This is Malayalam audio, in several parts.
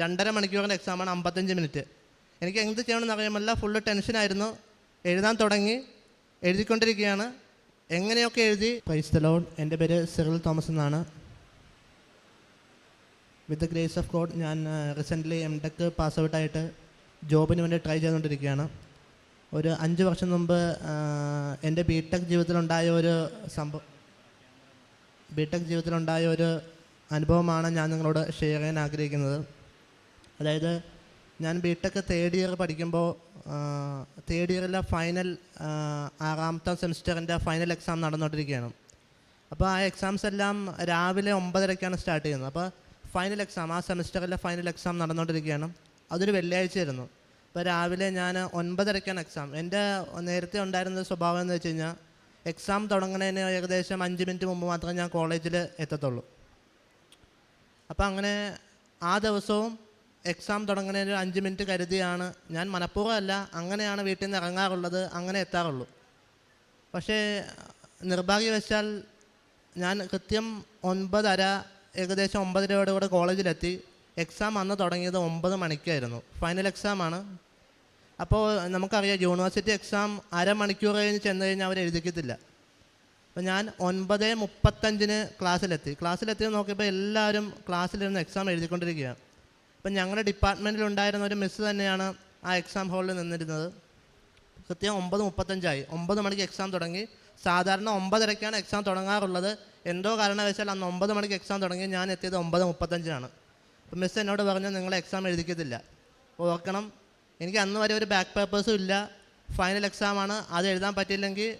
രണ്ടര മണിക്കൂറിന്റെ എക്സാമാണ് അമ്പത്തഞ്ച് മിനിറ്റ്. എനിക്ക് എന്ത് ചെയ്യണമെന്ന് അറിയാമല്ല ഫുള്ള് ടെൻഷനായിരുന്നു എഴുതാൻ തുടങ്ങി എഴുതിക്കൊണ്ടിരിക്കുകയാണ്. എങ്ങനെയൊക്കെ എഴുതി? ദ എന്റെ പേര് സിറിൽ തോമസ് എന്നാണ്. With the grace of God ഞാൻ റീസെന്റ്ലി എം ടെക് പാസ് ഔട്ടായിട്ട് ജോബിന് വേണ്ടി ട്രൈ ചെയ്തുകൊണ്ടിരിക്കുകയാണ്. ഒരു അഞ്ച് വർഷം മുമ്പ് എന്റെ ബി ടെക് ജീവിതത്തിലുണ്ടായ ഒരു സംഭവം ബി ടെക് ജീവിതത്തിലുണ്ടായ ഒരു അനുഭവമാണ് ഞാൻ നിങ്ങളോട് ഷെയർ ചെയ്യാൻ ആഗ്രഹിക്കുന്നത്. അതായത് ഞാൻ ബി തേർഡ് ഇയർ പഠിക്കുമ്പോൾ തേർഡ് ഇയറിലെ ഫൈനൽ ആറാമത്തെ സെമിസ്റ്ററിന്റെ ഫൈനൽ എക്സാം നടന്നുകൊണ്ടിരിക്കുകയാണ് അപ്പോൾ ആ എക്സാംസ് എല്ലാം രാവിലെ ഒമ്പതരയ്ക്കാണ് സ്റ്റാർട്ട് ചെയ്യുന്നത്. അപ്പോൾ ഫൈനൽ എക്സാം ആ സെമിസ്റ്ററിലെ ഫൈനൽ എക്സാം നടന്നുകൊണ്ടിരിക്കുകയാണ് അതൊരു വെള്ളിയാഴ്ചയായിരുന്നു. അപ്പോൾ രാവിലെ ഞാൻ ഒൻപതരയ്ക്കാണ് എക്സാം എന്റെ നേരത്തെ ഉണ്ടായിരുന്ന സ്വഭാവം എന്ന് വെച്ച് കഴിഞ്ഞാൽ എക്സാം തുടങ്ങുന്നതിന് ഏകദേശം അഞ്ച് മിനിറ്റ് മുമ്പ് മാത്രമേ ഞാൻ കോളേജിൽ എത്തത്തുള്ളൂ. അപ്പോൾ അങ്ങനെ ആ ദിവസവും എക്സാം തുടങ്ങുന്നതിന് ഒരു അഞ്ച് മിനിറ്റ് കരുതിയാണ്. ഞാൻ മനഃപൂർവമല്ല അങ്ങനെയാണ് വീട്ടിൽ നിന്ന് ഇറങ്ങാറുള്ളത് അങ്ങനെ എത്താറുള്ളൂ. പക്ഷേ നിർഭാഗ്യവശാൽ ഞാൻ കൃത്യം ഒൻപതര ഏകദേശം ഒമ്പതരയോടെ കൂടെ കോളേജിലെത്തി. എക്സാം അന്ന് തുടങ്ങിയത് ഒമ്പത് മണിക്കായിരുന്നു. ഫൈനൽ എക്സാമാണ് അപ്പോൾ നമുക്കറിയാം യൂണിവേഴ്സിറ്റി എക്സാം അരമണിക്കൂർ കഴിഞ്ഞ് ചെന്ന് കഴിഞ്ഞാൽ അവർ എഴുതിക്കത്തില്ല. അപ്പോൾ ഞാൻ ഒൻപത് മുപ്പത്തഞ്ചിന് ക്ലാസ്സിലെത്തി ക്ലാസ്സിലെത്തി നോക്കിയപ്പോൾ എല്ലാവരും ക്ലാസ്സിലിരുന്ന് എക്സാം എഴുതിക്കൊണ്ടിരിക്കുകയാണ്. അപ്പം ഞങ്ങളുടെ ഡിപ്പാർട്ട്മെന്റിൽ ഉണ്ടായിരുന്ന ഒരു മിസ് തന്നെയാണ് ആ എക്സാം ഹാളിൽ നിന്നിരുന്നത്. കൃത്യം ഒമ്പത് മുപ്പത്തഞ്ചായി. ഒമ്പത് മണിക്ക് എക്സാം തുടങ്ങി. സാധാരണ ഒമ്പതരയ്ക്കാണ് എക്സാം തുടങ്ങാറുള്ളത്. എന്തോ കാരണവശാൽ അന്ന് ഒമ്പത് മണിക്ക് എക്സാം തുടങ്ങി. ഞാൻ എത്തിയത് ഒമ്പത് മുപ്പത്തഞ്ചിനാണ്. അപ്പം മിസ് എന്നോട് പറഞ്ഞു നിങ്ങൾ എക്സാം എഴുതിക്കത്തില്ല. ഓർക്കണം. എനിക്ക് അന്ന് വരെ ഒരു ബാക്ക് പേപ്പേഴ്സും ഇല്ല. ഫൈനൽ എക്സാമാണ് അത് എഴുതാൻ പറ്റിയില്ലെങ്കിൽ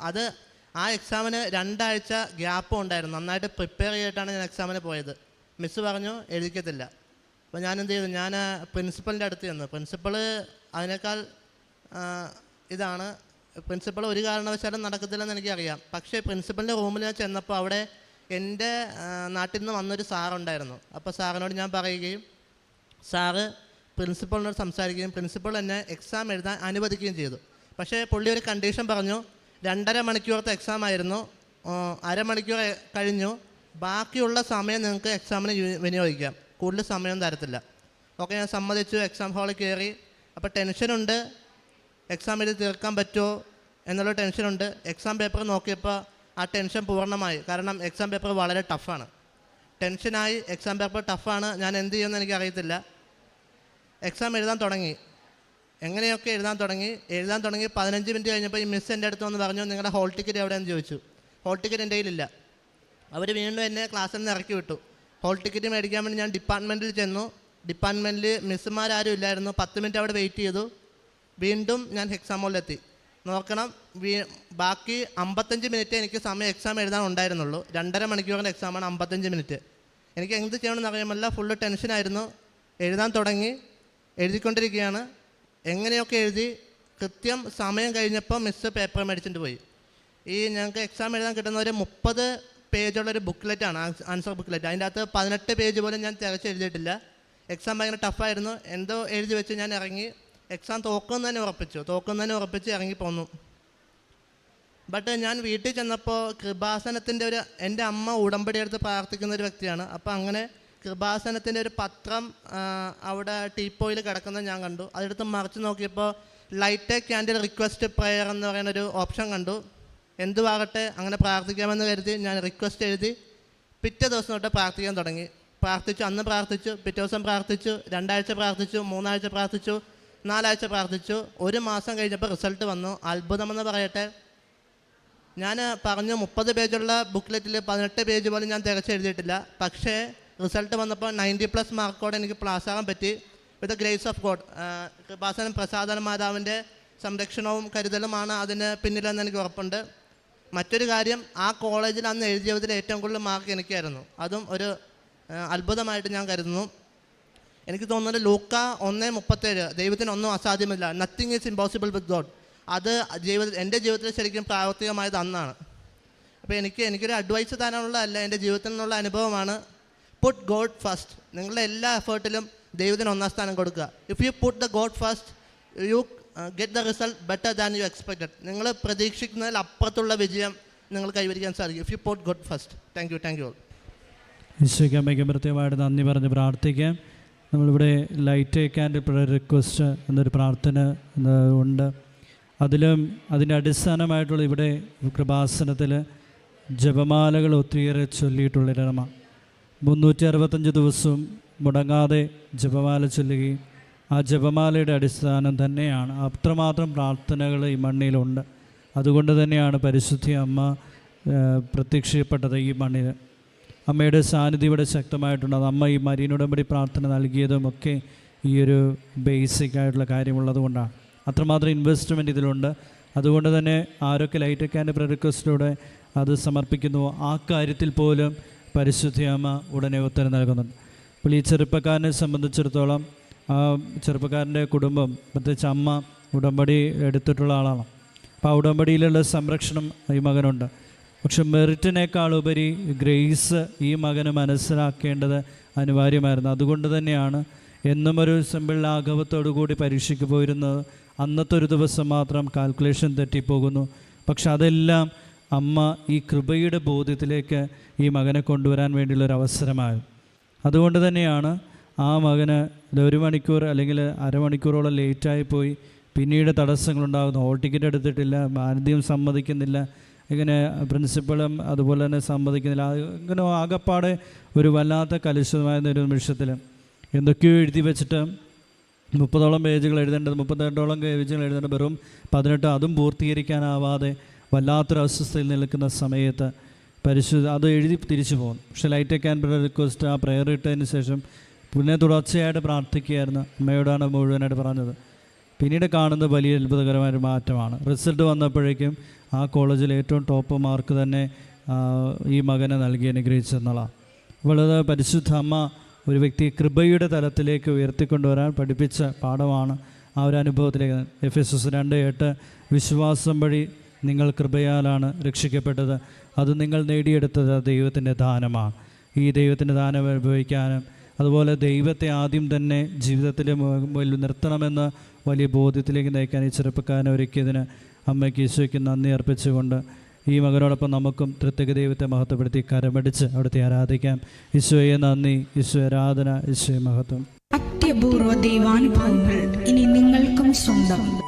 അത് ആ എക്സാമിന് രണ്ടാഴ്ച ഗ്യാപ്പും ഉണ്ടായിരുന്നു. നന്നായിട്ട് പ്രിപ്പയർ ചെയ്തിട്ടാണ് ഞാൻ എക്സാമിന് പോയത്. മിസ് പറഞ്ഞു എഴുതിക്കത്തില്ല. അപ്പോൾ ഞാൻ എന്ത് ചെയ്തു? ഞാൻ പ്രിൻസിപ്പലിന്റെ അടുത്ത് ചെന്നു. പ്രിൻസിപ്പൾ അതിനേക്കാൾ ഇതാണ്. പ്രിൻസിപ്പൾ ഒരു കാരണവശാലും നടക്കത്തില്ലെന്ന് എനിക്കറിയാം. പക്ഷേ പ്രിൻസിപ്പലിന്റെ റൂമിൽ ഞാൻ ചെന്നപ്പോൾ അവിടെ എന്റെ നാട്ടിൽ നിന്ന് വന്നൊരു സാറുണ്ടായിരുന്നു അപ്പോൾ സാറിനോട് ഞാൻ പറയുകയും സാറ് പ്രിൻസിപ്പളിനോട് സംസാരിക്കുകയും പ്രിൻസിപ്പൾ എന്നെ എക്സാം എഴുതാൻ അനുവദിക്കുകയും ചെയ്തു. പക്ഷേ പുള്ളി ഒരു കണ്ടീഷൻ പറഞ്ഞു. രണ്ടര മണിക്കൂറത്തെ എക്സാം ആയിരുന്നു. അരമണിക്കൂർ കഴിഞ്ഞു. ബാക്കിയുള്ള സമയം നിങ്ങൾക്ക് എക്സാമിന് വിനിയോഗിക്കാം. കൂടുതൽ സമയം തരത്തില്ല. ഓക്കെ ഞാൻ സമ്മതിച്ചു എക്സാം ഹാളിൽ കയറി. അപ്പോൾ ടെൻഷനുണ്ട് എക്സാം എഴുതി തീർക്കാൻ പറ്റുമോ എന്നുള്ള ടെൻഷനുണ്ട് എക്സാം പേപ്പർ നോക്കിയപ്പോൾ ആ ടെൻഷൻ പൂർണമായി. കാരണം എക്സാം പേപ്പർ വളരെ ടഫാണ് ടെൻഷനായി എക്സാം പേപ്പർ ടഫാണ് ഞാൻ എന്ത് ചെയ്യുമെന്ന് എനിക്ക് അറിയത്തില്ല എക്സാം എഴുതാൻ തുടങ്ങി. എങ്ങനെയൊക്കെ എഴുതാൻ തുടങ്ങി? എഴുതാൻ തുടങ്ങി പതിനഞ്ച് മിനിറ്റ് കഴിഞ്ഞപ്പോൾ ഈ മിസ് എന്റെ അടുത്ത് വന്ന് പറഞ്ഞു നിങ്ങളുടെ ഹോൾ ടിക്കറ്റ് എവിടെയെന്ന് ചോദിച്ചു. ഹോൾ ടിക്കറ്റ് എന്റെ കയ്യിലില്ല. അവർ വീണ്ടും എന്നെ ക്ലാസ്സിൽ നിന്ന് ഇറക്കി വിട്ടു. ഹോൾ ടിക്കറ്റ് മേടിക്കാൻ വേണ്ടി ഞാൻ ഡിപ്പാർട്ട്മെന്റിൽ ചെന്നു. ഡിപ്പാർട്ട്മെന്റിൽ മിസ്സുമാരും ഇല്ലായിരുന്നു. പത്ത് മിനിറ്റ് അവിടെ വെയിറ്റ് ചെയ്തു. വീണ്ടും ഞാൻ എക്സാം ഹോളിലെത്തി നോക്കണം ബാക്കി അമ്പത്തഞ്ച് മിനിറ്റ് എനിക്ക് സമയം എക്സാം എഴുതാൻ ഉണ്ടായിരുന്നുള്ളൂ. രണ്ടര മണിക്കൂറിന്റെ എക്സാമാണ് അമ്പത്തഞ്ച് മിനിറ്റ് എനിക്ക് എന്ത് ചെയ്യണമെന്ന് അറിയാമല്ല ഫുള്ള് ടെൻഷനായിരുന്നു എഴുതാൻ തുടങ്ങി എഴുതിക്കൊണ്ടിരിക്കുകയാണ്. എങ്ങനെയൊക്കെ എഴുതി കൃത്യം സമയം കഴിഞ്ഞപ്പോൾ മിസ്സ് പേപ്പർ മേടിച്ചിട്ട് പോയി. ഈ ഞങ്ങൾക്ക് എക്സാം എഴുതാൻ കിട്ടുന്ന ഒരു മുപ്പത് പേജുള്ള ഒരു ബുക്ക്ലെറ്റാണ് ആൻസർ ബുക്ക്ലെറ്റ് അതിന്റെ അകത്ത് പതിനെട്ട് പേജ് പോലും ഞാൻ തികച്ച് എഴുതിയിട്ടില്ല. എക്സാം ഭയങ്കര ടഫായിരുന്നു എന്തോ എഴുതി വെച്ച് ഞാൻ ഇറങ്ങി. എക്സാം തോക്കുന്ന തന്നെ ഉറപ്പിച്ചു. തോക്കുന്ന തന്നെ ഉറപ്പിച്ച് ഇറങ്ങി പോന്നു. ബട്ട് ഞാൻ വീട്ടിൽ ചെന്നപ്പോൾ കൃപാസനത്തിന്റെ ഒരു എന്റെ അമ്മ ഉടമ്പടി എടുത്ത് പ്രാർത്ഥിക്കുന്ന ഒരു വ്യക്തിയാണ്. അപ്പോൾ അങ്ങനെ കൃപാസനത്തിന്റെ ഒരു പത്രം അവിടെ ടീപ്പോയിൽ കിടക്കുന്നത് ഞാൻ കണ്ടു. അതെടുത്ത് മറിച്ച് നോക്കിയപ്പോൾ ലൈറ്റ് ക്യാൻഡിൽ റിക്വസ്റ്റ് പ്രെയർ എന്ന് പറയുന്ന ഒരു ഓപ്ഷൻ കണ്ടു. എന്തുവാകട്ടെ അങ്ങനെ പ്രാർത്ഥിക്കാമെന്ന് കരുതി ഞാൻ റിക്വസ്റ്റ് എഴുതി പിറ്റേ ദിവസം തൊട്ട് പ്രാർത്ഥിക്കാൻ തുടങ്ങി. പ്രാർത്ഥിച്ചു അന്ന് പ്രാർത്ഥിച്ചു പിറ്റേ ദിവസം പ്രാർത്ഥിച്ചു രണ്ടാഴ്ച പ്രാർത്ഥിച്ചു മൂന്നാഴ്ച പ്രാർത്ഥിച്ചു നാലാഴ്ച പ്രാർത്ഥിച്ചു. ഒരു മാസം കഴിഞ്ഞപ്പോൾ റിസൾട്ട് വന്നു. അത്ഭുതമെന്ന് പറയട്ടെ. ഞാൻ പറഞ്ഞു മുപ്പത് പേജുള്ള ബുക്ക്ലെറ്റിൽ പതിനെട്ട് പേജ് പോലും ഞാൻ തികച്ച് എഴുതിയിട്ടില്ല. പക്ഷേ റിസൾട്ട് വന്നപ്പോൾ നയന്റി പ്ലസ് മാർക്കോടെ എനിക്ക് പാസ്സാകാൻ പറ്റി. With grace of God Kripasanam പ്രസാദന മാതാവിന്റെ സംരക്ഷണവും കരുതലുമാണ് അതിന് പിന്നിലെന്ന് എനിക്ക് ഉറപ്പുണ്ട്. മറ്റൊരു കാര്യം ആ കോളേജിൽ അന്ന് എഴുതിയതിൽ ഏറ്റവും കൂടുതൽ മാർക്ക് എനിക്കായിരുന്നു. അതും ഒരു അത്ഭുതമായിട്ട് ഞാൻ കരുതുന്നു. എനിക്ക് തോന്നുന്നത് ലൂക്ക ഒന്ന് മുപ്പത്തേഴ് ദൈവത്തിന് ഒന്നും അസാധ്യമല്ല. Nothing is impossible with God അത് ജീവിത എന്റെ ജീവിതത്തിൽ ശരിക്കും പ്രാവർത്തികമായത് അന്നാണ്. അപ്പോൾ എനിക്ക് എനിക്കൊരു അഡ്വൈസ് തരാനുള്ളതല്ല എന്റെ ജീവിതത്തിൽ നിന്നുള്ള അനുഭവമാണ് പുട്ട് ഗോഡ് ഫസ്റ്റ് നിങ്ങളുടെ എല്ലാ എഫേർട്ടിലും ദൈവത്തിന് ഒന്നാം സ്ഥാനം കൊടുക്കുക. If you put the God first you get the result better than you expected നിങ്ങൾ പ്രതീക്ഷിക്കുന്നതിൽ അപ്പുറത്തുള്ള വിജയം നിങ്ങൾ കൈവരിക്കാൻ സാധിക്കും. If you put good first thank you thank you all അമ്മയ്ക്ക് പ്രത്യേകമായിട്ട് നന്ദി പറഞ്ഞ് പ്രാർത്ഥിക്കാം. നമ്മളിവിടെ ലൈറ്റ് പ്രയർ റിക്വസ്റ്റ് എന്നൊരു പ്രാർത്ഥന ഉണ്ട്. അതിലും അതിന്റെ അടിസ്ഥാനമായിട്ടുള്ള ഇവിടെ കൃപാസനത്തിൽ ജപമാലകൾ ഒത്തിരിയേറെ ചൊല്ലിയിട്ടുള്ള ചൊല്ലിയിട്ടുള്ളൊരിടമ മുന്നൂറ്റി അറുപത്തഞ്ച് ദിവസവും മുടങ്ങാതെ ജപമാല ചൊല്ലുകയും ആ ജപമാലയുടെ അടിസ്ഥാനം തന്നെയാണ്. അത്രമാത്രം പ്രാർത്ഥനകൾ ഈ മണ്ണിലുണ്ട്. അതുകൊണ്ട് തന്നെയാണ് പരിശുദ്ധി അമ്മ പ്രത്യക്ഷപ്പെട്ടത് ഈ മണ്ണിൽ അമ്മയുടെ സാന്നിധ്യം ഇവിടെ ശക്തമായിട്ടുണ്ട്. അമ്മ ഈ മരീനുടമ്പടി പ്രാർത്ഥന നൽകിയതുമൊക്കെ ഈ ഒരു ബേസിക് ആയിട്ടുള്ള കാര്യമുള്ളത് കൊണ്ടാണ്. അത്രമാത്രം ഇൻവെസ്റ്റ്മെന്റ് ഇതിലുണ്ട്. അതുകൊണ്ട് തന്നെ ആരൊക്കെ ലൈറ്റ് അക്കാന്റെ റിക്വസ്റ്റിലൂടെ അത് സമർപ്പിക്കുന്നു ആ കാര്യത്തിൽ പോലും പരിശുദ്ധി അമ്മ ഉടനെ ഉത്തരം നൽകുന്നുണ്ട്. അപ്പോൾ ഈ ചെറുപ്പക്കാരനെ സംബന്ധിച്ചിടത്തോളം ആ ചെറുപ്പക്കാരന്റെ കുടുംബം പ്രത്യേകിച്ച് അമ്മ ഉടമ്പടി എടുത്തിട്ടുള്ള ആളാണ്. അപ്പോൾ ആ ഉടമ്പടിയിലുള്ള സംരക്ഷണം ഈ മകനുണ്ട്. പക്ഷെ മെറിറ്റിനേക്കാൾ ഉപരി ഗ്രേസ് ഈ മകന് മനസ്സിലാക്കേണ്ടത് അനിവാര്യമായിരുന്നു. അതുകൊണ്ട് തന്നെയാണ് എന്നും ഒരു സിമ്പിൾ ലാഘവത്തോടു കൂടി പരീക്ഷയ്ക്ക് പോയിരുന്നത്. അന്നത്തെ ഒരു ദിവസം മാത്രം കാൽക്കുലേഷൻ തെറ്റിപ്പോകുന്നു. പക്ഷെ അതെല്ലാം അമ്മ ഈ കൃപയുടെ ബോധ്യത്തിലേക്ക് ഈ മകനെ കൊണ്ടുവരാൻ വേണ്ടിയുള്ള ഒരു അവസരമായിരുന്നു അതുകൊണ്ട് തന്നെയാണ് ആ മകന് ഒരു മണിക്കൂർ അല്ലെങ്കിൽ അരമണിക്കൂറോളം ലേറ്റായി പോയി. പിന്നീട് തടസ്സങ്ങളുണ്ടാകുന്നു. ഹോൾ ടിക്കറ്റ് എടുത്തിട്ടില്ല ആദ്യം സമ്മതിക്കുന്നില്ല. ഇങ്ങനെ പ്രിൻസിപ്പളും അതുപോലെ തന്നെ സമ്മതിക്കുന്നില്ല. അങ്ങനെ ആകപ്പാടെ ഒരു വല്ലാത്ത കലുഷിതമായ ഒരു നിമിഷത്തിൽ എന്തൊക്കെയോ എഴുതി വെച്ചിട്ട് മുപ്പതോളം പേജുകൾ എഴുതേണ്ടത് മുപ്പത്തെട്ടോളം പേജുകൾ എഴുതേണ്ടത് വെറും പതിനെട്ട്. അതും പൂർത്തീകരിക്കാനാവാതെ വല്ലാത്തൊരു അസ്വസ്ഥയിൽ നിൽക്കുന്ന സമയത്ത് പരിശുദ്ധ അത് എഴുതി തിരിച്ചു പോകും പക്ഷേ ലൈറ്റ് ക്യാൻ റിക്വസ്റ്റ് ആ പ്രയർ ഇട്ടതിന് ശേഷം പിന്നെ തുടർച്ചയായിട്ട് പ്രാർത്ഥിക്കുകയായിരുന്നു. അമ്മയോടാണ് മുഴുവനായിട്ട് പറഞ്ഞത്. പിന്നീട് കാണുന്നത് വലിയ അത്ഭുതകരമായൊരു മാറ്റമാണ്. റിസൾട്ട് വന്നപ്പോഴേക്കും ആ കോളേജിൽ ഏറ്റവും ടോപ്പ് മാർക്ക് തന്നെ ഈ മകനെ നൽകി അനുഗ്രഹിച്ചെന്നുള്ളതാണ് വളരെ പരിശുദ്ധ അമ്മ ഒരു വ്യക്തി കൃപയുടെ തലത്തിലേക്ക് ഉയർത്തിക്കൊണ്ടുവരാൻ പഠിപ്പിച്ച പാഠമാണ് ആ ഒരു അനുഭവത്തിലേക്ക്. എഫ് എസ് എസ് രണ്ട് എട്ട് വിശ്വാസം വഴി നിങ്ങൾ കൃപയാലാണ് രക്ഷിക്കപ്പെട്ടത്. അത് നിങ്ങൾ നേടിയെടുത്തത് ദൈവത്തിന്റെ ദാനമാണ്. ഈ ദൈവത്തിന്റെ ദാനം അനുഭവിക്കാനും അതുപോലെ ദൈവത്തെ ആദ്യം തന്നെ ജീവിതത്തിൽ നിർത്തണമെന്ന് വലിയ ബോധ്യത്തിലേക്ക് നയിക്കാൻ ഈ ചെറുപ്പക്കാരനെ ഒരുക്കിയതിന് അമ്മയ്ക്ക് ഈശോയ്ക്ക് നന്ദി അർപ്പിച്ചുകൊണ്ട് ഈ മകനോടൊപ്പം നമുക്കും തൃത്വക ദൈവത്തെ മഹത്വപ്പെടുത്തി കരമടിച്ച് അവിടുത്തെ ആരാധിക്കാം. ഈശോയെ നന്ദി ഈശോ ആരാധന ഈശോയെ മഹത്വം. അത്യപൂർവ ദൈവാനുഭവങ്ങൾ ഇനി നിങ്ങൾക്കും സ്വന്തം.